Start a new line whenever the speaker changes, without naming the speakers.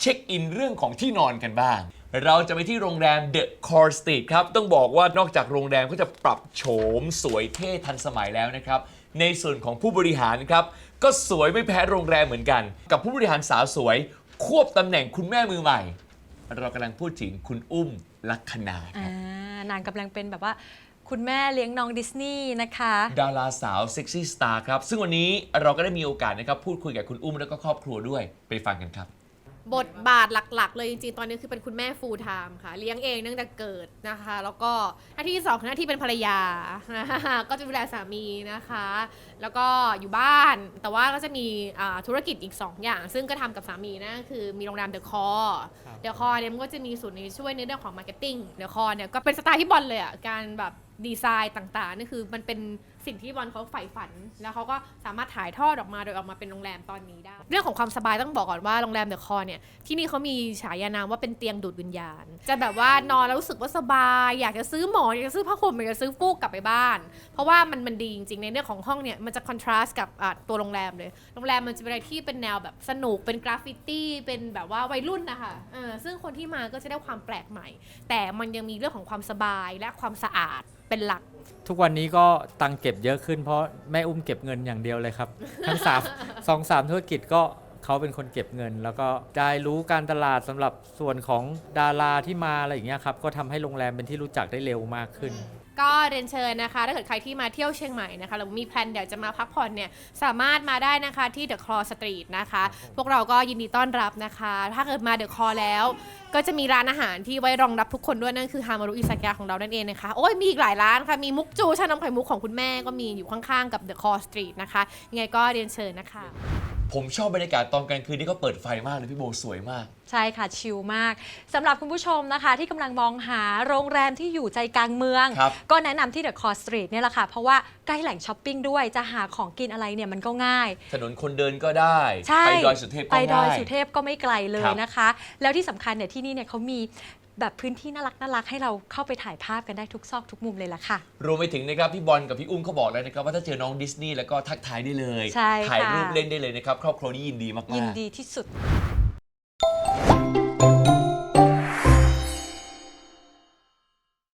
เช็คอินเรื่องของที่นอนกันบ้าง เราจะไปที่โรงแรม The Core Street ครับ ต้องบอกว่านอกจากโรงแรมก็จะปรับโฉมสวยเท่ทันสมัยแล้วนะครับ ในส่วนของผู้บริหารครับ ก็สวยไม่แพ้โรงแรมเหมือนกัน กับผู้บริหารสาวสวย ควบตำแหน่งคุณแม่มือใหม่ เรากำลังพูดถึงคุณอุ้มลักษณาค
อ่า
รับ
นางกำลังเป็นแบบว่า คุณแม่เลี้ยงน้องดิสนีย์นะคะ
ดาราสาวเซ็กซี่สตาร์ครับ ซึ่งวันนี้เราก็ได้มีโอกาสนะครับ พูดคุยกับคุณอุ้มแล้วก็ครอบครัวด้วยไปฟังกันครับ
บทบาทหลักๆ เลยจริงๆ ตอนนี้คือเป็นคุณแม่ full time ค่ะ เลี้ยงเองตั้งแต่เกิดนะคะ แล้วก็หน้าที่ที่สองคือหน้าที่เป็นภรรยานะคะก็จะดูแลสามีนะคะ แล้วก็อยู่บ้าน แต่ว่าก็จะมีอ่าธุรกิจอีก 2 อย่าง ซึ่งก็ทำกับสามีนะ คือมีโรงแรมเดอะคอร์เดอะคอร์เนี่ยมันก็จะมีส่วนในช่วยในเรื่องของมาร์เก็ตติ้งเดอะคอร์เนี่ยก็เป็นสไตล์ที่บอลเลยอะ การแบบดีไซน์ต่างๆ นี่คือมันเป็น สิ่งที่บอลเขาใฝ่ฝัน แล้วเขาก็สามารถถ่ายทอดออกมาโดยออกมาเป็นโรงแรมตอนนี้ได้ เรื่องของความสบายต้องบอกก่อนว่าโรงแรมเดอะคอร์เนี่ยที่นี่เขามีฉายานามว่าเป็นเตียงดูดวิญญาณ จะแบบว่านอนแล้วรู้สึกว่าสบาย อยากจะซื้อหมอนอยากจะซื้อผ้าห่มอยากจะซื้อฟูกกลับไปบ้าน เพราะว่ามันมันดีจริงๆในเรื่องของห้องเนี่ยมันจะคอนทราสต์กับตัวโรงแรมเลยโรงแรมมันจะเป็นอะไรที่เป็นแนวแบบสนุกเป็นกราฟฟิตี้เป็นแบบว่าวัยรุ่นนะคะเออซึ่งคนที่มาก็จะได้ความแปลกใหม่ แต่มันยังมีเรื่องของความสบายและความสะอาดเป็นหลัก
ทุกวันนี้ก็ตังเก็บเยอะขึ้นเพราะแม่อุ้มเก็บเงินอย่างเดียวเลยครับ ทั้งสามสองสามธุรกิจก็เขาเป็นคนเก็บเงิน แล้วก็ได้รู้การตลาดสำหรับส่วนของดาราที่มาอะไรอย่างเงี้ยครับก็ทำให้โรงแรมเป็นที่รู้จักได้เร็วมากขึ้น
ก็เรียนเชิญนะคะ ถ้าเกิดใครที่มาเที่ยวเชียงใหม่นะคะหรือมีแพลนอยากจะมาพักผ่อนเนี่ยสามารถมาได้นะคะที่เดอะคลอสตรีทนะคะ พวกเราก็ยินดีต้อนรับนะคะ ถ้าเกิดมาเดอะคลอแล้ว ก็จะมีร้านอาหารที่ไว้รองรับทุกคนด้วยนั่นคือฮามารุอิซากะของเรานั่นเองนะคะโอ้ยมีอีกหลายร้านค่ะมีมุกจูชานมไข่มุกของคุณแม่ก็มีอยู่ข้างๆกับเดอะคลอสตรีทนะคะยังไงก็เรียนเชิญนะคะ
ผมชอบบรรยากาศตอนกลางคืนที่เขาเปิดไฟมากเลยพี่โบสวยมาก
ใช่ค่ะชิลมากสำหรับคุณผู้ชมนะคะ ที่กำลังมองหาโรงแรมที่อยู่ใจกลางเมือง
ครับ
ก็แนะนำที่เดอะคอร์สตรีทเนี่ยแหละค่ะ เพราะว่าใกล้แหล่งช้อปปิ้งด้วยจะหาของกินอะไรเนี่ยมันก็ง่าย
ถนนคนเดินก็ได้
ใช่
ไปดอยสุเทพก็
ไปดอย
ง่าย
สุเทพก็ไม่ไกลเล
ค
ย
รับ
นะคะ แล้วที่สำคัญเนี่ยที่นี่เนี่ยเขามี แบบพื้นที่น่ารักน่ารักให้เราเข้าไปถ่ายภาพกันได้ทุกซอกทุกมุมเลยล่ะค่ะ
รวมไปถึงนะครับพี่บอลกับพี่อุ้มเขาบอกแล้วนะครับว่าถ้าเจอน้องดิสนีย์แล้วก็ทักทายได้เลย
ใช่ค่ะ
ถ่ายรูปเล่นได้เลยนะครับครอบครัวนี้ยินดีมากๆ
ยินดีที่สุด